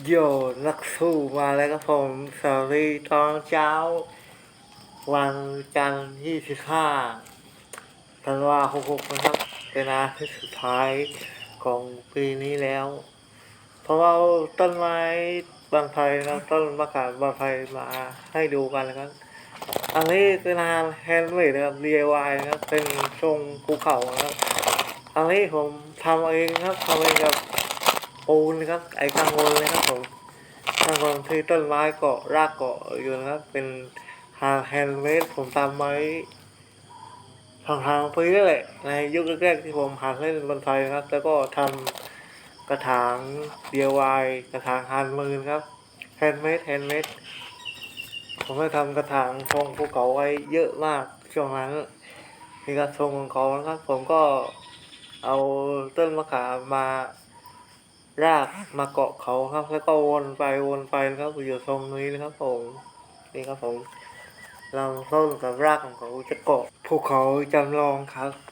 โยนักสู้มาแล้วครับผมสวัสดีตอนเช้า วันจันทร์ที่สิบห้าธันวาคมนะครับเป็นอาทิตย์สุดท้ายของปีนี้แล้ว เพราะว่าต้นไม้บางไทรนะต้นมะขามบางไทรมาให้ดูกันนะครับ อันนี้เป็นงานแฮนด์เมดนะครับ DIY นะครับเป็นทรงภูเขานะครับ อันนี้ผมทำเองครับทำเองกับ ปูนนะครับ ไอ้กังวลเลยครับผมกังวลที่ต้นไม้เกาะรากเกาะอยู่นะครับ เป็นทางแฮนด์เมดผมทำไว้ทางทางๆปีนั่นแหละในยุคแรกๆที่ผมหัดเล่นบนไทยนะครับ แล้วก็ทำกระถาง DIY กระถางฮานมือนครับแฮนด์เมดแฮนด์เมดผมได้ทำกระถางทรงภูเขาไว้เยอะมากช่วงนั้นมีกระทรงของเขานะครับ ผมก็เอาต้นมะขามมา รากมาเกาะเขาครับ แล้วก็วนไปวนไปนะครับอยู่ทรงนี้นะครับผมนี่ครับผมลำต้นกับรากของเขาจะเกาะภูเขาจำลองครับ